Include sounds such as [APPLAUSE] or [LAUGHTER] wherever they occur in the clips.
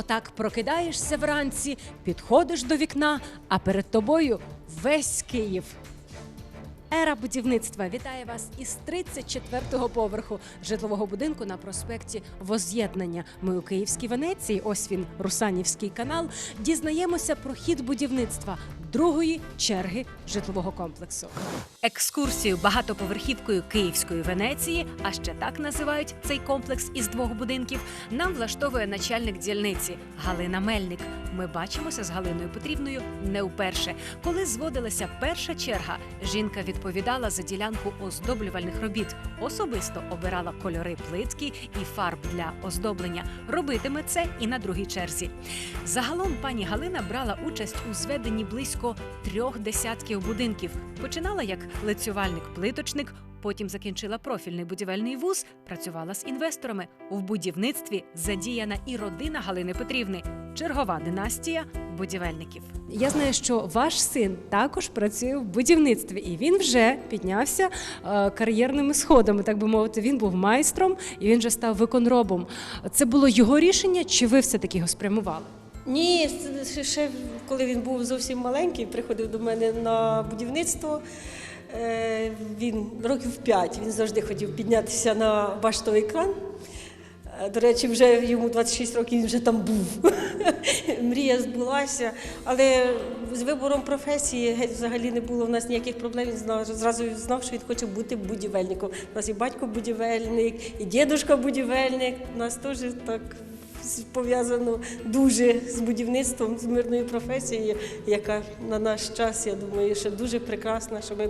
Отак прокидаєшся вранці, підходиш до вікна, а перед тобою весь Київ. Ера будівництва вітає вас із 34-го поверху житлового будинку на проспекті Воз'єднання. Ми у Київській Венеції. Ось він, Русанівський канал. Дізнаємося про хід будівництва другої черги житлового комплексу. Екскурсію багатоповерхівкою Київської Венеції, а ще так називають цей комплекс із двох будинків. Нам влаштовує начальник дільниці Галина Мельник. Ми бачимося з Галиною Петрівною не вперше. Коли зводилася перша черга, жінка відповідала за ділянку оздоблювальних робіт. Особисто обирала кольори плитки і фарб для оздоблення. Робитиме це і на другій черзі. Загалом пані Галина брала участь у зведенні близько трьох десятків будинків. Починала як лицювальник-плиточник. Потім закінчила профільний будівельний вуз, працювала з інвесторами. В будівництві задіяна і родина Галини Петрівни, чергова династія будівельників. Я знаю, що ваш син також працює в будівництві, і він вже піднявся е, кар'єрними сходами, так би мовити. Він був майстром і він вже став виконробом. Це було його рішення, чи ви все таки його спрямували? Ні, ще коли він був зовсім маленький, приходив до мене на будівництво. е, Він років п'ять він завжди хотів піднятися на баштовий кран. Е, До речі, вже йому 26 років він вже там був. [LAUGHS] Мрія збулася. Але з вибором професії геть взагалі не було в нас ніяких проблем. Він зразу знав, що він хоче бути будівельником. У нас і батько будівельник, і дідусь будівельник. У нас теж так пов'язано дуже з будівництвом, з мирною професією, яка на наш час, я думаю, що дуже прекрасна, що ми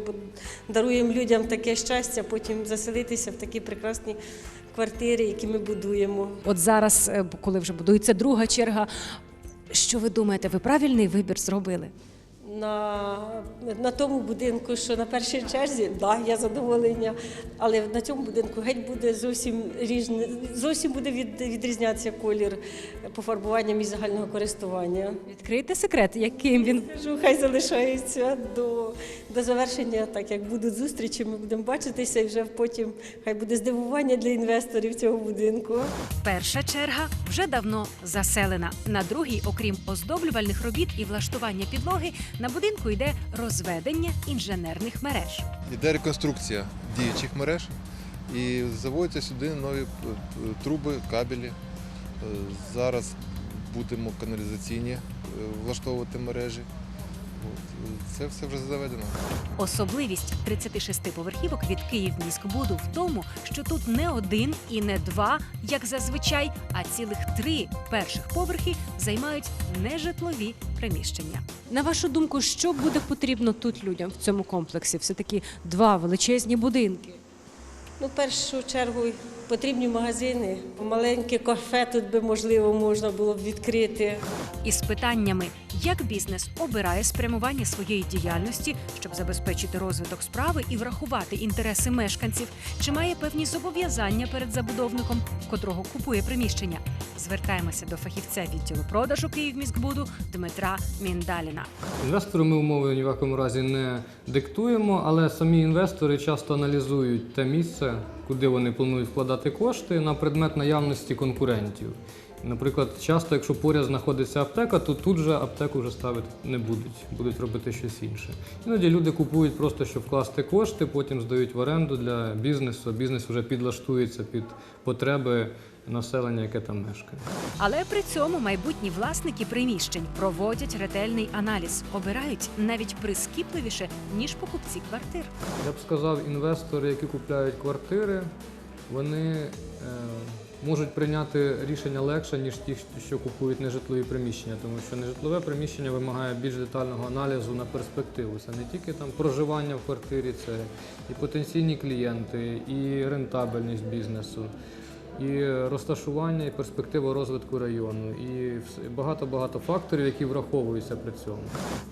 даруємо людям таке щастя, потім заселитися в такі прекрасні квартири, які ми будуємо. От зараз, е, коли вже будується друга черга, що ви думаєте, ви правильний вибір зробили? На, на тому будинку, що на першій черзі, да, я задоволення, але на цьому будинку геть буде зовсім різне, зовсім буде від, відрізнятися колір пофарбування і загального користування. Відкрийте секрет, яким він Кажу, хай залишається до, до завершення, так як будуть зустрічі, ми будемо бачитися, і вже потім хай буде здивування для інвесторів цього будинку. Перша черга вже давно заселена. На другій, окрім оздоблювальних робіт і влаштування підлоги, на будинку йде розведення інженерних мереж. Іде реконструкція діючих мереж і заводяться сюди нові е, труби, кабелі. Е, Зараз будемо каналізаційні е, влаштовувати мережі. От, Це все вже заведено. Особливість 36 поверхівок від Київміськбуду в тому, що тут не один і не два, як зазвичай, а цілих три перших поверхи займають нежитлові приміщення. На вашу думку, що буде потрібно тут людям в цьому комплексі? Все таки два величезні будинки. Ну, в першу чергу потрібні магазини, маленьке кафе тут би можливо можна було б відкрити. із питаннями, як бізнес обирає спрямування своєї діяльності, щоб забезпечити розвиток справи і врахувати інтереси мешканців, чи має певні зобов'язання перед забудовником, в котрого купує приміщення. Звертаємося до фахівця відділу продажу Київміськбуду Дмитра Міндаліна. Інвестору ми умови ні в якому разі не диктуємо, але самі інвестори часто аналізують те місце, куди вони планують вкладати кошти на предмет наявності конкурентів. Наприклад, часто, якщо поряд знаходиться аптека, то тут же аптеку вже ставити не будуть, будуть робити щось інше. Іноді люди купують просто, щоб вкласти кошти, потім здають в оренду для бізнесу. Бізнес вже підлаштується під потреби населення, яке там мешкає. Але при цьому майбутні власники приміщень проводять ретельний аналіз, обирають навіть прискіпливіше ніж покупці квартир. Я б сказав, інвестори, які купляють квартири, вони е, можуть прийняти рішення легше, ніж ті, що купують нежитлові приміщення, тому що нежитлове приміщення вимагає більш детального аналізу на перспективу. Це не тільки там проживання в квартирі, це і потенційні клієнти, і рентабельність бізнесу. І розташування, і перспектива розвитку району, і багато-багато факторів, які враховуються при цьому.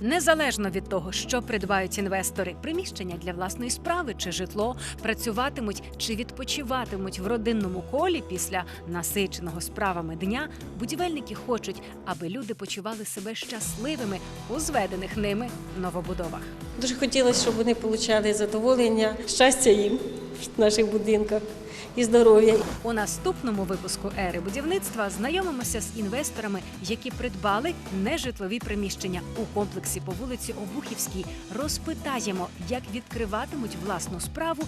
Незалежно від того, що придбають інвестори, приміщення для власної справи чи житло працюватимуть чи відпочиватимуть в родинному колі після насиченого справами дня. Будівельники хочуть, аби люди почували себе щасливими у зведених ними новобудовах. Дуже хотілося, щоб вони отримали задоволення, щастя їм в наших будинках. І здоров'я. У наступному випуску ери будівництва знайомимося з інвесторами, які придбали нежитлові приміщення у комплексі по вулиці Обухівській. Розпитаємо, як відкриватимуть власну справу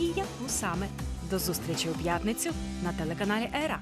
і яку саме. До зустрічі у п'ятницю на телеканалі Ера.